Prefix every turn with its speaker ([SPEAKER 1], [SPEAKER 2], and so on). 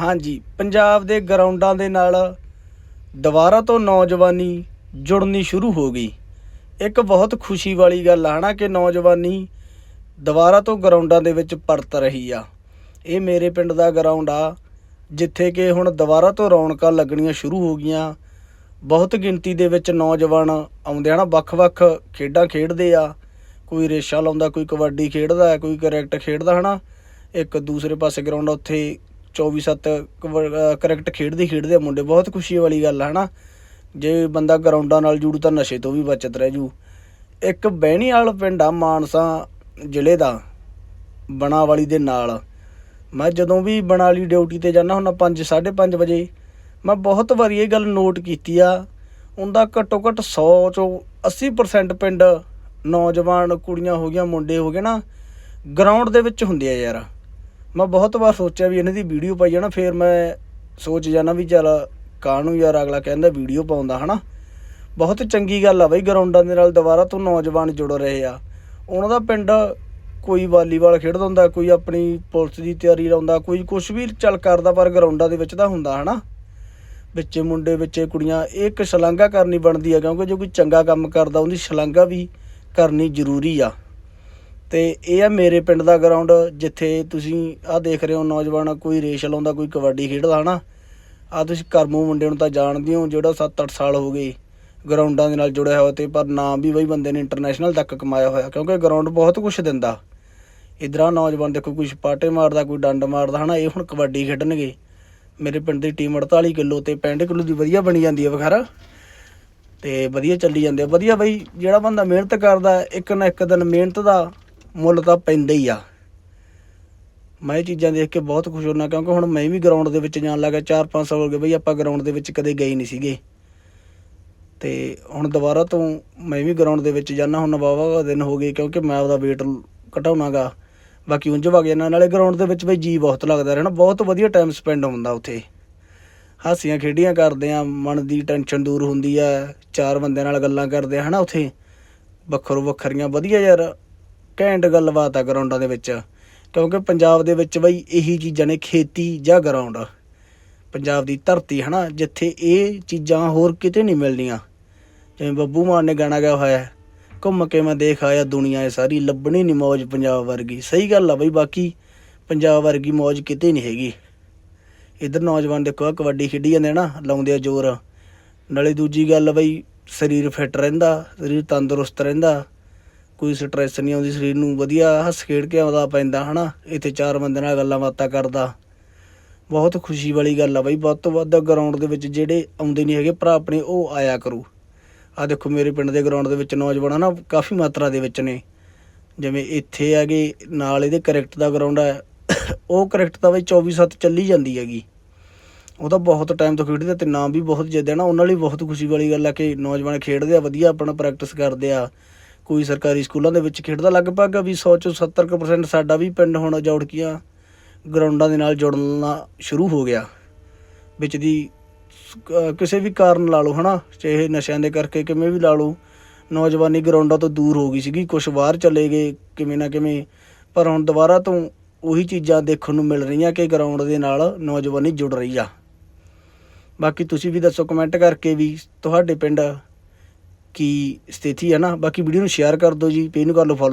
[SPEAKER 1] ਹਾਂਜੀ, ਪੰਜਾਬ ਦੇ ਗਰਾਊਂਡਾਂ ਦੇ ਨਾਲ ਦੁਬਾਰਾ ਤੋਂ ਨੌਜਵਾਨੀ ਜੁੜਨੀ ਸ਼ੁਰੂ ਹੋ ਗਈ। ਇੱਕ ਬਹੁਤ ਖੁਸ਼ੀ ਵਾਲੀ ਗੱਲ ਆ, ਹਨਾ, ਕਿ ਨੌਜਵਾਨੀ ਦੁਬਾਰਾ ਤੋਂ ਗਰਾਊਂਡਾਂ ਦੇ ਵਿੱਚ ਪਰਤ ਰਹੀ ਆ। ਇਹ ਮੇਰੇ ਪਿੰਡ ਦਾ ਗਰਾਊਂਡ ਆ, ਜਿੱਥੇ ਕਿ ਹੁਣ ਦੁਬਾਰਾ ਤੋਂ ਰੌਣਕਾਂ ਲੱਗਣੀਆਂ ਸ਼ੁਰੂ ਹੋ ਗਈਆਂ। ਬਹੁਤ ਗਿਣਤੀ ਦੇ ਵਿੱਚ ਨੌਜਵਾਨ ਆਉਂਦੇ ਆ ਨਾ ਵੱਖ-ਵੱਖ ਖੇਡਾਂ ਖੇਡਦੇ ਆ। ਕੋਈ ਰੇਸ਼ਾ ਲਾਉਂਦਾ, ਕੋਈ ਕਬੱਡੀ ਖੇਡਦਾ, ਕੋਈ ਕ੍ਰਿਕਟ ਖੇਡਦਾ, ਹਨਾ। ਇੱਕ ਦੂਸਰੇ ਪਾਸੇ ਗਰਾਊਂਡ ਉੱਥੇ 24/7 ਕ੍ਰਿਕਟ ਖੇਡਦੇ ਖੇਡਦੇ ਆ ਮੁੰਡੇ, ਬਹੁਤ ਖੁਸ਼ੀ ਵਾਲੀ ਗੱਲ ਹੈ ਹਨਾ? ਜੇ ਬੰਦਾ ਗਰਾਊਂਡਾਂ ਨਾਲ ਜੁੜੂ ਤਾਂ ਨਸ਼ੇ ਤੋਂ ਵੀ ਬਚਤ ਰਹਿ ਜੂ। ਇੱਕ ਬਹਿਣੀ ਬਹਿਣੀਵਾਲ ਪਿੰਡ ਆ ਮਾਨਸਾ ਜ਼ਿਲ੍ਹੇ ਦਾ ਬਣਾਵਾਲੀ ਦੇ ਨਾਲ। ਮੈਂ ਜਦੋਂ ਵੀ ਬਣਾਲੀ ਡਿਊਟੀ ਤੇ ਜਾਂਦਾ ਹੁੰਦਾ 5 5:30 ਵਜੇ, ਮੈਂ ਬਹੁਤ ਵਾਰੀ ਇਹ ਗੱਲ ਨੋਟ ਕੀਤੀ ਆ। ਉਹਦਾ ਘੱਟੋ ਘੱਟ 100 ਚੋਂ 80% ਪਿੰਡ ਨੌਜਵਾਨ ਕੁੜੀਆਂ ਹੋ ਗਈਆਂ, ਮੁੰਡੇ ਹੋ ਗਏ ਨਾ, ਗਰਾਊਂਡ ਦੇ ਵਿੱਚ ਹੁੰਦੇ ਆ ਯਾਰ। ਮੈਂ ਬਹੁਤ ਵਾਰ ਸੋਚਿਆ ਵੀ ਇਹਨਾਂ ਦੀ ਵੀਡੀਓ ਪਾਈ ਜਾਣਾ, ਫਿਰ ਮੈਂ ਸੋਚ ਜਾਣਾ ਵੀ ਚੱਲ ਕਾਹਨੂੰ ਯਾਰ ਅਗਲਾ ਕਹਿੰਦਾ ਵੀਡੀਓ ਪਾਉਂਦਾ, ਹਨਾ? ਬਹੁਤ ਚੰਗੀ ਗੱਲ ਆ ਬਈ, ਗਰਾਊਂਡਾਂ ਦੇ ਨਾਲ ਦੁਬਾਰਾ ਤੋਂ ਨੌਜਵਾਨ ਜੁੜ ਰਹੇ ਆ। ਉਹਨਾਂ ਦਾ ਪਿੰਡ ਕੋਈ ਵਾਲੀਬਾਲ ਖੇਡਦਾ ਹੁੰਦਾ, ਕੋਈ ਆਪਣੀ ਪੁਲਿਸ ਦੀ ਤਿਆਰੀ ਲਾਉਂਦਾ, ਕੋਈ ਕੁਝ ਵੀ ਚੱਲ ਕਰਦਾ, ਪਰ ਗਰਾਊਂਡਾਂ ਦੇ ਵਿੱਚ ਤਾਂ ਹੁੰਦਾ, ਹਨਾ? ਵਿੱਚੇ ਮੁੰਡੇ, ਵਿੱਚੇ ਕੁੜੀਆਂ, ਇਹ ਇੱਕ ਸ਼ਲਾਘਾ ਕਰਨੀ ਬਣਦੀ ਆ, ਕਿਉਂਕਿ ਜੇ ਕੋਈ ਚੰਗਾ ਕੰਮ ਕਰਦਾ, ਉਹਦੀ ਸ਼ਲਾਘਾ ਵੀ ਕਰਨੀ ਜ਼ਰੂਰੀ ਆ। ਤੇ ਇਹ ਆ ਮੇਰੇ ਪਿੰਡ ਦਾ ਗਰਾਊਂਡ ਜਿੱਥੇ ਤੁਸੀਂ ਆਹ ਦੇਖ ਰਹੇ ਹੋ ਨੌਜਵਾਨ, ਕੋਈ ਰੇਸ ਲਾਉਂਦਾ, ਕੋਈ ਕਬੱਡੀ ਖੇਡਦਾ, ਹਨਾ? ਆ ਤੁਸੀਂ ਕਰਮੂ ਮੁੰਡੇ ਨੂੰ ਤਾਂ ਜਾਣਦੇ ਹੋ, ਜਿਹੜਾ 7-8 ਸਾਲ ਹੋ ਗਏ ਗਰਾਊਂਡਾਂ ਦੇ ਨਾਲ ਜੁੜਿਆ ਹੋਇਆ ਤੇ ਪਰ ਨਾਮ ਵੀ ਬਈ ਬੰਦੇ ਨੇ ਇੰਟਰਨੈਸ਼ਨਲ ਤੱਕ ਕਮਾਇਆ ਹੋਇਆ, ਕਿਉਂਕਿ ਗਰਾਊਂਡ ਬਹੁਤ ਕੁਝ ਦਿੰਦਾ। ਇਧਰ ਨੌਜਵਾਨ ਦੇਖੋ, ਕੋਈ ਸਪਾਟੇ ਮਾਰਦਾ, ਕੋਈ ਡੰਡ ਮਾਰਦਾ, ਹਨਾ? ਇਹ ਹੁਣ ਕਬੱਡੀ ਖੇਡਣਗੇ। ਮੇਰੇ ਪਿੰਡ ਦੀ ਟੀਮ 48 ਕਿਲੋ ਤੇ 65 ਕਿਲੋ ਦੀ ਵਧੀਆ ਬਣੀ ਜਾਂਦੀ ਹੈ ਵਖਾਰਾ ਤੇ ਵਧੀਆ ਚੱਲੀ ਜਾਂਦੇ ਵਧੀਆ ਬਈ, ਜਿਹੜਾ ਬੰਦਾ ਮਿਹਨਤ ਕਰਦਾ, ਇੱਕ ਨਾ ਇੱਕ ਦਿਨ ਮਿਹਨਤ ਦਾ ਮੁੱਲ ਤਾਂ ਪੈਂਦਾ ਹੀ ਆ। ਮੈਂ ਇਹ ਚੀਜ਼ਾਂ ਦੇਖ ਕੇ ਬਹੁਤ ਖੁਸ਼ ਹੁੰਦਾ ਕਿਉਂਕਿ ਹੁਣ ਮੈਂ ਵੀ ਗਰਾਊਂਡ ਦੇ ਵਿੱਚ ਜਾਣ ਲੱਗਾ 4-5 ਸਾਲ ਹੋ ਗਏ ਬਈ ਆਪਾਂ ਗਰਾਊਂਡ ਦੇ ਵਿੱਚ ਕਦੇ ਗਏ ਨਹੀਂ ਸੀਗੇ। ਤੇ ਹੁਣ ਦੁਬਾਰਾ ਤੋਂ ਮੈਂ ਵੀ ਗਰਾਊਂਡ ਦੇ ਵਿੱਚ ਜਾਣਾ ਹੁਣ ਵਾਹਵਾ ਦਿਨ ਹੋ ਗਏ, ਕਿਉਂਕਿ ਮੈਂ ਆਪਦਾ weight ਘਟਾਉਣਾਗਾ ਬਾਕੀ ਉਂਝ ਵਗ ਜਾਣਾ ਨਾਲੇ ਗਰਾਊਂਡ ਦੇ ਵਿੱਚ ਬਈ ਜੀ ਬਹੁਤ ਲੱਗਦਾ ਰਹਿਣਾ, ਬਹੁਤ ਵਧੀਆ ਟਾਈਮ ਸਪੈਂਡ ਹੁੰਦਾ ਉੱਥੇ। ਹਾਸੀਆਂ ਖੇਡੀਆਂ ਕਰਦੇ ਆ, ਮਨ ਦੀ ਟੈਨਸ਼ਨ ਦੂਰ ਹੁੰਦੀ ਆ, ਚਾਰ ਬੰਦਿਆਂ ਨਾਲ ਗੱਲਾਂ ਕਰਦੇ ਆ, ਹਨਾ ਉੱਥੇ। ਵੱਖਰੋ ਵੱਖਰੀਆਂ, ਵਧੀਆ ਯਾਰ। ਘੈਂਟ ਗੱਲਬਾਤ ਆ ਗਰਾਊਂਡਾਂ ਦੇ ਵਿੱਚ। ਕਿਉਂਕਿ ਪੰਜਾਬ ਦੇ ਵਿੱਚ ਬਈ ਇਹੀ ਚੀਜ਼ਾਂ ਨੇ, ਖੇਤੀ ਜਾਂ ਗਰਾਊਂਡ ਪੰਜਾਬ ਦੀ ਧਰਤੀ, ਹਨਾ, ਜਿੱਥੇ ਇਹ ਚੀਜ਼ਾਂ ਹੋਰ ਕਿਤੇ ਨਹੀਂ ਮਿਲਦੀਆਂ ਜਿਵੇਂ ਬੱਬੂ ਮਾਨ ਨੇ ਗਾਣਾ ਗਾਇਆ ਹੋਇਆ ਘੁੰਮ ਕੇ ਮੈਂ ਦੇਖ ਆਇਆ ਦੁਨੀਆ ਇਹ ਸਾਰੀ, ਲੱਭਣੀ ਨਹੀਂ ਮੌਜ ਪੰਜਾਬ ਵਰਗੀ। ਸਹੀ ਗੱਲ ਆ ਬਈ, ਬਾਕੀ ਪੰਜਾਬ ਵਰਗੀ ਮੌਜ ਕਿਤੇ ਨਹੀਂ ਹੈਗੀ। ਇਧਰ ਨੌਜਵਾਨ ਦੇਖੋ ਕਬੱਡੀ ਖੇਡੀ ਜਾਂਦੇ ਨਾ ਲਾਉਂਦੇ ਆ ਜ਼ੋਰ। ਨਾਲੇ ਦੂਜੀ ਗੱਲ ਬਈ, ਸਰੀਰ ਫਿੱਟ ਰਹਿੰਦਾ, ਸਰੀਰ ਤੰਦਰੁਸਤ ਰਹਿੰਦਾ। ਕੋਈ ਸਟ੍ਰੈਸ ਨਹੀਂ ਆਉਂਦੀ, ਸਰੀਰ ਨੂੰ ਵਧੀਆ ਹੱਸ ਖੇਡ ਕੇ ਆਉਂਦਾ ਪੈਂਦਾ, ਹਨਾ? ਇੱਥੇ ਚਾਰ ਬੰਦੇ ਨਾਲ ਗੱਲਾਂ ਬਾਤਾਂ ਕਰਦਾ। ਬਹੁਤ ਖੁਸ਼ੀ ਵਾਲੀ ਗੱਲ ਆ ਬਈ, ਵੱਧ ਤੋਂ ਵੱਧ ਗਰਾਊਂਡ ਦੇ ਵਿੱਚ ਜਿਹੜੇ ਆਉਂਦੇ ਨਹੀਂ ਹੈਗੇ, ਭਰਾ ਆਪਣੇ, ਉਹ ਆਇਆ ਕਰੂ। ਆ ਦੇਖੋ, ਮੇਰੇ ਪਿੰਡ ਦੇ ਗਰਾਊਂਡ ਦੇ ਵਿੱਚ ਨੌਜਵਾਨ ਨਾ ਕਾਫੀ ਮਾਤਰਾ ਦੇ ਵਿੱਚ ਨੇ। ਜਿਵੇਂ ਇੱਥੇ ਹੈਗੇ, ਨਾਲ ਇਹਦੇ ਕ੍ਰਿਕਟ ਦਾ ਗਰਾਊਂਡ ਹੈ ਉਹ ਕ੍ਰਿਕਟ ਤਾਂ ਬਈ 24/7 ਚੱਲੀ ਜਾਂਦੀ ਹੈਗੀ। ਉਹ ਤਾਂ ਬਹੁਤ ਟਾਈਮ ਤੋਂ ਖੇਡਦੇ ਆ ਤੇ ਨਾਮ ਵੀ ਬਹੁਤ ਜਿੱਦੇ ਨਾ, ਉਹਨਾਂ ਲਈ ਬਹੁਤ ਖੁਸ਼ੀ ਵਾਲੀ ਗੱਲ ਆ ਕਿ ਨੌਜਵਾਨ ਖੇਡਦੇ ਆ, ਵਧੀਆ ਆਪਣਾ ਪ੍ਰੈਕਟਿਸ ਕਰਦੇ ਆ। ਕੋਈ ਸਰਕਾਰੀ ਸਕੂਲਾਂ ਦੇ ਵਿੱਚ ਖੇਡਦਾ, ਲਗਭਗ ਵੀ 100 ਚੋਂ 70% ਸਾਡਾ ਵੀ ਪਿੰਡ ਹੁਣ ਜੌੜਕੀਆਂ ਗਰਾਊਂਡਾਂ ਦੇ ਨਾਲ ਜੁੜਨਾ ਸ਼ੁਰੂ ਹੋ ਗਿਆ। ਵਿੱਚ ਦੀ ਕਿਸੇ ਵੀ ਕਾਰਨ ਲਾ ਲਓ, ਹਨਾ? ਚਾਹੇ ਨਸ਼ਿਆਂ ਦੇ ਕਰਕੇ ਕਿਵੇਂ ਵੀ ਲਾ ਲਓ, ਨੌਜਵਾਨੀ ਗਰਾਊਂਡਾਂ ਤੋਂ ਦੂਰ ਹੋ ਗਈ ਸੀਗੀ ਕੁਝ ਬਾਹਰ ਚਲੇ ਗਏ ਕਿਵੇਂ ਨਾ ਕਿਵੇਂ, ਪਰ ਹੁਣ ਦੁਬਾਰਾ ਤੋਂ ਉਹੀ ਚੀਜ਼ਾਂ ਦੇਖਣ ਨੂੰ ਮਿਲ ਰਹੀਆਂ ਕਿ ਗਰਾਊਂਡ ਦੇ ਨਾਲ ਨੌਜਵਾਨੀ ਜੁੜ ਰਹੀ ਆ। ਬਾਕੀ ਤੁਸੀਂ ਵੀ ਦੱਸੋ ਕਮੈਂਟ ਕਰਕੇ ਵੀ ਤੁਹਾਡੇ ਪਿੰਡ ਕੀ ਸਥਿਤੀ ਹੈ ਨਾ, ਬਾਕੀ ਵੀਡੀਓ ਨੂੰ ਸ਼ੇਅਰ ਕਰ ਦਿਓ ਜੀ ਪੇਜ ਨੂੰ ਕਰ ਲਓ ਫੋਲੋ